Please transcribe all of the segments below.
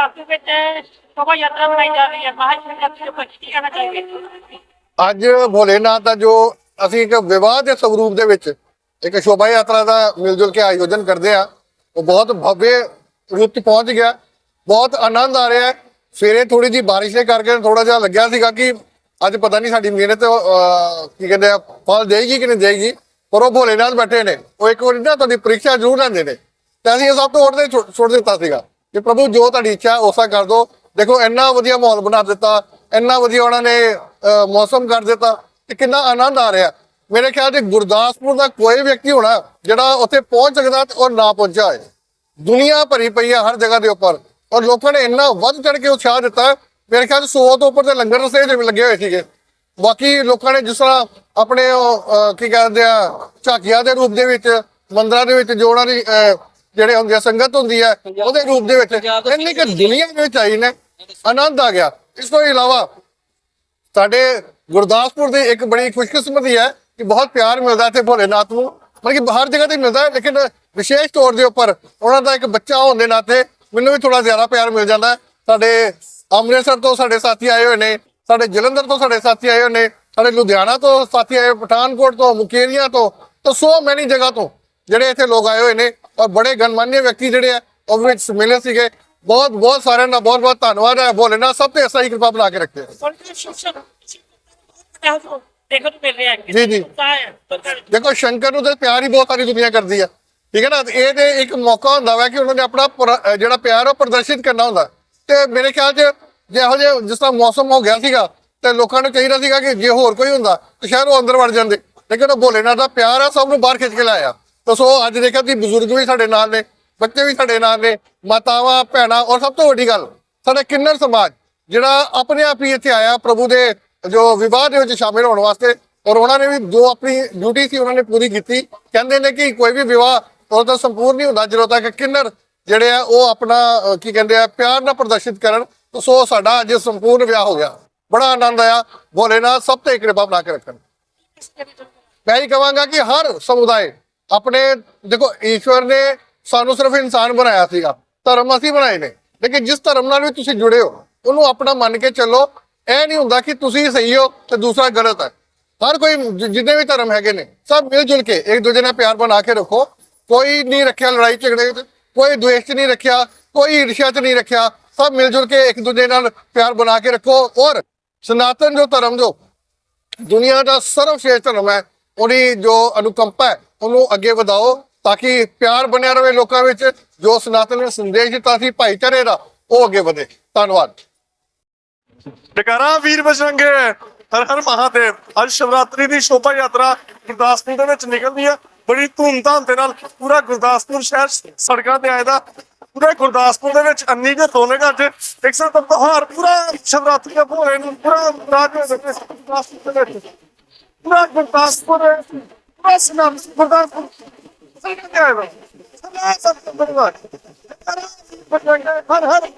ਗੁਰਦਾਸਪੁਰ ਵਿੱਚ ਸ਼ੋਭਾ ਯਾਤਰਾ ਬਣਾਈ ਜਾ ਰਹੀ ਹੈ। ਮਹਾਸ਼ਿਵਰਾਤਰੀ ਦੇ ਉੱਪਰ ਕੀ ਚਾਹੀਏ ਅੱਜ ਭੋਲੇਨਾਥ ਦਾ ਜੋ ਅਸੀਂ ਇੱਕ ਵਿਵਾਹ ਦੇ ਸਰੂਪ ਦੇ ਵਿੱਚ ਇੱਕ ਸ਼ੋਭਾ ਯਾਤਰਾ ਦਾ ਮਿਲ ਜੁਲ ਕੇ ਆਯੋਜਨ ਕਰਦੇ ਆ ਉਹ ਬਹੁਤ ਭव्य ਰੂਪ 'ਚ ਪਹੁੰਚ ਗਿਆ। ਬਹੁਤ ਆਨੰਦ ਆ ਰਿਹਾ ਹੈ। ਸਵੇਰੇ ਥੋੜੀ ਜੀ ਬਾਰਿਸ਼ ਦੇ ਕਰਕੇ ਥੋੜਾ ਜਿਹਾ ਲੱਗਿਆ ਸੀਗਾ ਕਿ ਅੱਜ ਪਤਾ ਨਹੀਂ ਸਾਡੀ ਮਿਹਨਤ ਅਹ, ਕੀ ਕਹਿੰਦੇ ਆ ਫਲ ਦੇਗੀ ਕਿ ਨਹੀਂ ਦੇਗੀ ਪਰ ਉਹ ਭੋਲੇਨਾਥ ਬੈਠੇ ਨੇ। ਉਹ ਇੱਕ ਵਾਰੀ ਨਾ ਤੁਹਾਡੀ ਪ੍ਰੀਖਿਆ ਜ਼ਰੂਰ ਲੈਂਦੇ ਨੇ। ਤੇ ਅਸੀਂ ਇਹ ਸਭ ਤੋਂ ਉੱਠਦੇ ਛੋੜ ਦਿੱਤਾ ਸੀਗਾ। ਕਿ ਪ੍ਰਭੂ ਜੋ ਤੁਹਾਡੀ ਇੱਛਾ ਉਸਾ ਕਰ ਦੋ। ਦੇਖੋ ਇੰਨਾ ਵਧੀਆ ਮਾਹੌਲ ਬਣਾ ਦਿੱਤਾ। ਇੰਨਾ ਵਧੀਆ ਉਹਨਾਂ ਨੇ ਮੌਸਮ ਕਰ ਦਿੱਤਾ ਤੇ ਕਿੰਨਾ ਆਨੰਦ ਆ ਰਿਹਾ। ਮੇਰੇ ਖਿਆਲ 'ਚ ਗੁਰਦਾਸਪੁਰ ਦਾ ਕੋਈ ਵਿਅਕਤੀ ਹੋਣਾ ਜਿਹੜਾ ਉੱਥੇ ਪਹੁੰਚ ਸਕਦਾ ਤੇ ਉਹ ਨਾ ਪਹੁੰਚਾ ਹੈ ਦੁਨੀਆ ਭਰੀ ਪਈ ਹੈ ਹਰ ਜਗ੍ਹਾ ਦੇ ਉੱਪਰ। ਔਰ ਲੋਕਾਂ ਨੇ ਇੰਨਾ ਵੱਧ ਚੜ ਕੇ ਉਤਸ਼ਾਹ ਦਿੱਤਾ। ਮੇਰੇ ਖਿਆਲ 'ਚ 100 ਤੋਂ ਉੱਪਰ ਦੇ ਲੰਗਰ ਰਸਤੇ ਦੇ ਲੱਗੇ ਹੋਏ ਸੀਗੇ। ਬਾਕੀ ਲੋਕਾਂ ਨੇ ਜਿਸ ਤਰ੍ਹਾਂ ਆਪਣੇ ਉਹ, ਅਹ, ਕੀ ਕਹਿੰਦੇ ਆ ਝਾਕੀਆਂ ਦੇ ਰੂਪ ਦੇ ਵਿੱਚ ਮੰਦਰਾਂ ਦੇ ਵਿੱਚ ਜੋ ਉਹਨਾਂ ਦੀ ਅਹ, ਜਿਹੜੇ ਹੁੰਦੇ ਆ ਸੰਗਤ ਹੁੰਦੀ ਹੈ ਉਹਦੇ ਰੂਪ ਦੇ ਵਿੱਚ। ਇੰਨੀ ਕਿ ਦੁਨੀਆ ਦੇ ਵਿੱਚ ਆਈ ਨੇ ਆਨੰਦ ਆ ਗਿਆ। ਇਸ ਤੋਂ ਇਲਾਵਾ ਸਾਡੇ ਗੁਰਦਾਸਪੁਰ ਦੀ ਇੱਕ ਬੜੀ ਖੁਸ਼ਕਿਸਮਤੀ ਹੈ ਕਿ ਬਹੁਤ ਪਿਆਰ ਮਿਲਦਾ ਇੱਥੇ ਭੋਲੇਨਾਥ ਨੂੰ। ਮਤਲਬ ਕਿ ਹਰ ਜਗ੍ਹਾ ਤੇ ਮਿਲਦਾ ਹੈ ਲੇਕਿਨ ਵਿਸ਼ੇਸ਼ ਤੌਰ ਦੇ ਉੱਪਰ ਉਹਨਾਂ ਦਾ ਇੱਕ ਬੱਚਾ ਹੋਣ ਦੇ ਨਾਤੇ ਮੈਨੂੰ ਵੀ ਥੋੜਾ ਜ਼ਿਆਦਾ ਪਿਆਰ ਮਿਲ ਜਾਂਦਾ ਸਾਡੇ ਅੰਮ੍ਰਿਤਸਰ ਤੋਂ ਸਾਡੇ ਸਾਥੀ ਆਏ ਹੋਏ ਨੇ ਸਾਡੇ ਜਲੰਧਰ ਤੋਂ ਸਾਡੇ ਸਾਥੀ ਆਏ ਹੋਏ ਨੇ ਸਾਡੇ ਲੁਧਿਆਣਾ ਤੋਂ ਸਾਥੀ ਆਏ ਪਠਾਨਕੋਟ ਤੋਂ ਮੁਕੇਰੀਆਂ ਤੋਂ ਤਾਂ ਸੋ ਮੈਨੀ ਜਗ੍ਹਾ ਤੋਂ ਜਿਹੜੇ ਇੱਥੇ ਲੋਕ ਆਏ ਹੋਏ ਨੇ। ਔਰ ਬੜੇ ਗਣਮਾਨਿਆ ਵਿਅਕਤੀ ਜਿਹੜੇ ਆ ਉਹ ਵਿੱਚ ਮਿਲੇ ਸੀਗੇ। ਬਹੁਤ ਬਹੁਤ ਸਾਰਿਆਂ ਦਾ ਬਹੁਤ ਬਹੁਤ ਧੰਨਵਾਦ ਹੈ ਭੋਲੇਨਾਥ ਸਭ ਤੇ ਐਸਾ ਹੀ ਕਿਰਪਾ ਬਣਾ ਕੇ ਰੱਖੇ ਹੁਣ ਸ਼ਿਵਸ਼ਰ ਦੇਖੋ ਮਿਲ ਰਿਹਾ ਹੈ। ਜੀ, ਜੀ। ਦੇਖੋ ਸ਼ੰਕਰ ਨੂੰ ਤੇ ਪਿਆਰ ਹੀ ਬਹੁਤ ਸਾਰੀ ਦੁਨੀਆ ਕਰਦੀ ਆ। ਠੀਕ ਹੈ ਨਾ? ਇਹ ਤੇ ਇੱਕ ਮੌਕਾ ਹੁੰਦਾ ਵਾ ਕਿ ਉਹਨਾਂ ਨੇ ਆਪਣਾ ਜਿਹੜਾ ਪਿਆਰ ਉਹ ਪ੍ਰਦਰਸ਼ਿਤ ਕਰਨਾ ਹੁੰਦਾ। ਤੇ ਮੇਰੇ ਖਿਆਲ 'ਚ ਜਿਹੋ ਜਿਹੇ ਜਿਸ ਤਰ੍ਹਾਂ ਮੌਸਮ ਹੋ ਗਿਆ ਸੀਗਾ ਤੇ ਲੋਕਾਂ ਨੂੰ ਚਾਹੀਦਾ ਸੀਗਾ ਕਿ ਜੇ ਹੋਰ ਕੋਈ ਹੁੰਦਾ ਤਾਂ ਸ਼ਾਇਦ ਉਹ ਅੰਦਰ ਵੜ ਜਾਂਦੇ। ਲੇਕਿਨ ਉਹ ਭੋਲੇਨਾਥ ਦਾ ਪਿਆਰ ਆ ਸਭ ਨੂੰ ਬਾਹਰ ਖਿੱਚ ਕੇ ਲਾਇਆ। ਤਾਂ ਸੋ ਅੱਜ ਦੇਖਿਆ ਕਿ ਬਜ਼ੁਰਗ ਵੀ ਸਾਡੇ ਨਾਲ ਨੇ, ਬੱਚੇ ਵੀ ਸਾਡੇ ਨਾਲ ਨੇ, ਮਾਤਾਵਾਂ, ਭੈਣਾਂ, ਔਰ ਸਭ ਤੋਂ ਵੱਡੀ ਗੱਲ, ਸਾਡਾ ਕਿੰਨਰ ਸਮਾਜ, ਜਿਹੜਾ ਆਪਣੇ ਆਪ ਹੀ ਇੱਥੇ ਆਇਆ ਪ੍ਰਭੂ ਦੇ ਜੋ ਵਿਵਾਹ ਦੇ ਵਿੱਚ ਸ਼ਾਮਿਲ ਹੋਣ ਵਾਸਤੇ, ਔਰ ਉਹਨਾਂ ਨੇ ਵੀ ਜੋ ਆਪਣੀ ਡਿਊਟੀ ਸੀ ਉਹਨਾਂ ਨੇ ਪੂਰੀ ਕੀਤੀ। ਕਹਿੰਦੇ ਨੇ ਕਿ ਕੋਈ ਵੀ ਵਿਵਾਹ ਉਹ ਤਾਂ ਸੰਪੂਰਨ ਨਹੀਂ ਹੁੰਦਾ, ਜਦੋਂ ਤੱਕ ਕਿੰਨਰ ਜਿਹੜੇ ਆ, ਉਹ ਆਪਣਾ ਕੀ ਕਹਿੰਦੇ ਆ, ਪਿਆਰ ਨਾਲ ਪ੍ਰਦਰਸ਼ਿਤ ਕਰਨ, ਤਾਂ ਸੋ ਸਾਡਾ ਅੱਜ ਸੰਪੂਰਨ ਵਿਆਹ ਹੋ ਗਿਆ। ਬੜਾ ਆਨੰਦ ਆਇਆ। ਭੋਲੇਨਾਥ ਸਭ ਤੇ ਕਿਰਪਾ ਬਣਾ ਕੇ ਰੱਖਣ। ਮੈਂ ਹੀ ਕਹਾਂਗਾ ਕਿ ਹਰ ਸਮੁਦਾਇ ਆਪਣੇ ਦੇਖੋ, ਈਸ਼ਵਰ ਨੇ ਸਾਨੂੰ ਸਿਰਫ ਇਨਸਾਨ ਬਣਾਇਆ ਸੀਗਾ, ਧਰਮ ਅਸੀਂ ਬਣਾਏ ਨੇ। ਲੇਕਿਨ ਜਿਸ ਧਰਮ ਨਾਲ ਵੀ ਤੁਸੀਂ ਜੁੜੇ ਹੋ, ਉਹਨੂੰ ਆਪਣਾ ਮੰਨ ਕੇ ਚੱਲੋ, ਇਹ ਨਹੀਂ ਹੁੰਦਾ ਕਿ ਤੁਸੀਂ ਸਹੀ ਹੋ ਤੇ ਦੂਸਰਾ ਗਲਤ ਹੈ। ਹਰ ਕੋਈ ਜਿੰਨੇ ਵੀ ਧਰਮ ਹੈਗੇ ਨੇ, ਸਭ ਮਿਲ ਜੁਲ ਕੇ ਇੱਕ ਦੂਜੇ ਨਾਲ ਪਿਆਰ ਬਣਾ ਕੇ ਰੱਖੋ। ਕੋਈ ਨਹੀਂ ਰੱਖਿਆ ਲੜਾਈ ਝਗੜੇ 'ਚ ਕੋਈ ਦੁਵੇਸ਼ 'ਚ ਨਹੀਂ ਰੱਖਿਆ, ਕੋਈ ਈਰਸ਼ਾ 'ਚ ਨਹੀਂ ਰੱਖਿਆ। ਸਭ ਮਿਲ ਜੁਲ ਕੇ ਇੱਕ ਦੂਜੇ ਨਾਲ ਪਿਆਰ ਬਣਾ ਕੇ ਰੱਖੋ। ਔਰ ਸਨਾਤਨ ਜੋ ਧਰਮ ਜੋ, ਦੁਨੀਆ ਦਾ ਸਰਵਸ਼੍ਰੇਸ਼ਟ ਧਰਮ ਹੈ, ਉਹਦੀ ਜੋ ਅਨੁਕੰਪਾ ਹੈ ਉਹਨੂੰ ਅੱਗੇ ਵਧਾਓ ਤਾਂ ਕਿ ਪਿਆਰ ਬਣਿਆ ਰਹੇ ਲੋਕਾਂ ਵਿੱਚ, ਜੋ ਸਨਾਤਨ ਨੇ ਸੰਦੇਸ਼ ਦਿੱਤਾ ਸੀ ਭਾਈਚਾਰੇ ਦਾ, ਉਹ ਅੱਗੇ ਵਧੇ। ਧੰਨਵਾਦ। ਜਕਾਰਾ ਵੀਰ ਬਜਰੰਗੇ, ਹਰ ਹਰ ਮਹਾਦੇਵ ਅੱਜ ਸ਼ਿਵਰਾਤਰੀ ਦੀ ਸ਼ੋਭਾ ਯਾਤਰਾ ਗੁਰਦਾਸਪੁਰ ਦੇ ਵਿੱਚ ਨਿਕਲਦੀ ਹੈ। ਬੜੀ ਧੂਮਧਾਮ ਦੇ ਨਾਲ ਪੂਰਾ ਗੁਰਦਾਸਪੁਰ ਸ਼ਹਿਰ ਸੜਕਾਂ ਤੇ ਆਏਦਾ ਪੂਰੇ ਗੁਰਦਾਸਪੁਰ ਦੇ ਵਿੱਚ ਅੰਨੀ ਕੇ ਸੋਨੇ ਘਰ ਚ ਇੱਕ ਸੌ ਤਿਉਹਾਰ, ਪੂਰਾ ਸ਼ਿਵਰਾਤਰੀ ਦਾ ਭੋਰੇ ਨੂੰ, ਪੂਰਾ ਰਾਜ ਦੇ ਵਿੱਚ ਗੁਰਦਾਸਪੁਰ ਦੇ ਵਿੱਚ। ਪੂਰਾ ਗੁਰਦਾਸਪੁਰ ਗੁਰਦਾਸਪੁਰ ਤੇ ਸਦਾ ਹਰ ਹਰ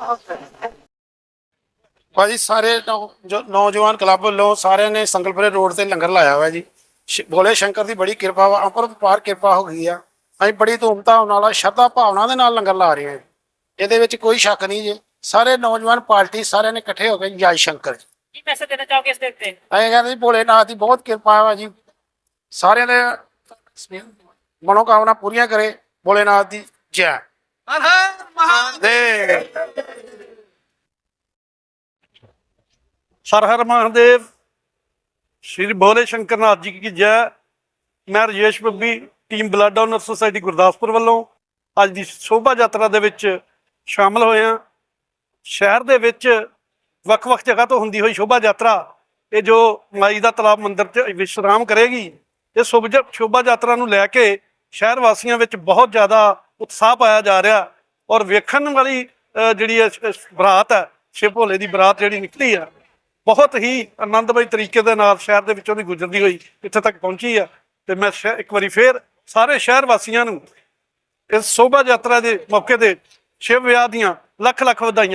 ਭਾਜੀ ਸਾਰੇ ਨੌਜਵਾਨ ਕਲੱਬ ਵੱਲੋਂ ਸਾਰਿਆਂ ਨੇ ਸੰਗਲਪੁਰੇ ਰੋਡ ਤੇ ਲੰਗਰ ਲਾਇਆ ਹੋਇਆ ਜੀ। ਭੋਲੇ ਸ਼ੰਕਰ ਦੀ ਬੜੀ ਕਿਰਪਾ ਵਾ ਅਪਰਪਾਰ ਕਿਰਪਾ ਹੋ ਗਈ ਆ। ਅਸੀਂ ਬੜੀ ਧੂਮਧਾਮ ਨਾਲ ਸ਼ਰਧਾ ਭਾਵਨਾ ਦੇ ਨਾਲ ਲੰਗਰ ਲਾ ਰਹੇ ਹਾਂ ਇਹਦੇ ਵਿੱਚ ਕੋਈ ਸ਼ੱਕ ਨਹੀਂ ਜੀ। ਸਾਰੇ ਨੌਜਵਾਨ ਪਾਰਟੀ ਸਾਰਿਆਂ ਨੇ ਇਕੱਠੇ ਹੋ ਕੇ ਜੈ ਸ਼ੰਕਰ ਜੀ। ਕੀ ਮੈਸੇਜ ਦੇਣਾ ਚਾਹੋਗੇ ਇਸ ਦੇ ਉੱਤੇ? ਅਸੀਂ ਕਹਿੰਦੇ ਜੀ ਭੋਲੇਨਾਥ ਦੀ ਬਹੁਤ ਕਿਰਪਾ ਵਾ ਜੀ। ਸਾਰਿਆਂ ਦੇ ਮਨੋਕਾਮਨਾ ਪੂਰੀਆਂ ਕਰੇ ਭੋਲੇਨਾਥ ਦੀ ਜੈ। ਹਰ ਹਰ ਮਹਾਦੇਵ। ਹਰ ਹਰ ਮਹਾਦੇਵ। ਸ਼੍ਰੀ ਭੋਲੇ ਸ਼ੰਕਰ ਨਾਥ ਜੀ ਕੀ ਜੈ। ਮੈਂ Rajesh Babbi team blood donor society Gurdaspur ਵੱਲੋਂ ਅੱਜ ਦੀ ਸ਼ੋਭਾ ਯਾਤਰਾ ਦੇ ਵਿੱਚ ਸ਼ਾਮਲ ਹੋਏ ਹਾਂ। ਸ਼ਹਿਰ ਦੇ ਵਿੱਚ ਵੱਖ-ਵੱਖ ਜਗ੍ਹਾ ਤੋਂ ਹੁੰਦੀ ਹੋਈ ਸ਼ੋਭਾ ਯਾਤਰਾ ਇਹ ਜੋ ਮਾਈ ਦਾ ਤਲਾਬ ਮੰਦਿਰ 'ਚ ਵਿਸ਼ਰਾਮ ਕਰੇਗੀ ਇਹ ਸ਼ੁਭ ਸ਼ੋਭਾ ਯਾਤਰਾ ਨੂੰ ਲੈ ਕੇ ਸ਼ਹਿਰ ਵਾਸੀਆਂ ਵਿੱਚ ਬਹੁਤ ਜ਼ਿਆਦਾ ਉਤਸ਼ਾਹ ਪਾਇਆ ਜਾ ਰਿਹਾ ਔਰ ਵੇਖਣ ਵਾਲੀ ਅ, ਜਿਹੜੀ ਇਹ ਬਰਾਤ ਹੈ ਸ਼ਿਵ ਭੋਲੇ ਦੀ ਬਰਾਤ ਜਿਹੜੀ ਨਿਕਲੀ ਆ ਬਹੁਤ ਹੀ ਆਨੰਦਮਈ ਤਰੀਕੇ ਦੇ ਨਾਲ ਸ਼ਹਿਰ ਦੇ ਵਿੱਚੋਂ ਦੀ ਗੁਜ਼ਰਦੀ ਹੋਈ ਇੱਥੇ ਤੱਕ ਪਹੁੰਚੀ ਆ ਤੇ ਮੈਂ ਸ਼ਹਿ- ਇੱਕ ਵਾਰੀ ਫੇਰ ਸਾਰੇ ਸ਼ਹਿਰ ਵਾਸੀਆਂ ਨੂੰ ਇਸ ਸ਼ੋਭਾ ਯਾਤਰਾ ਦੇ ਮੌਕੇ ਤੇ ਸ਼ਿਵ ਵਿਆਹ ਦੀਆਂ ਲੱਖ ਲੱਖ ਵਧਾਈਆਂ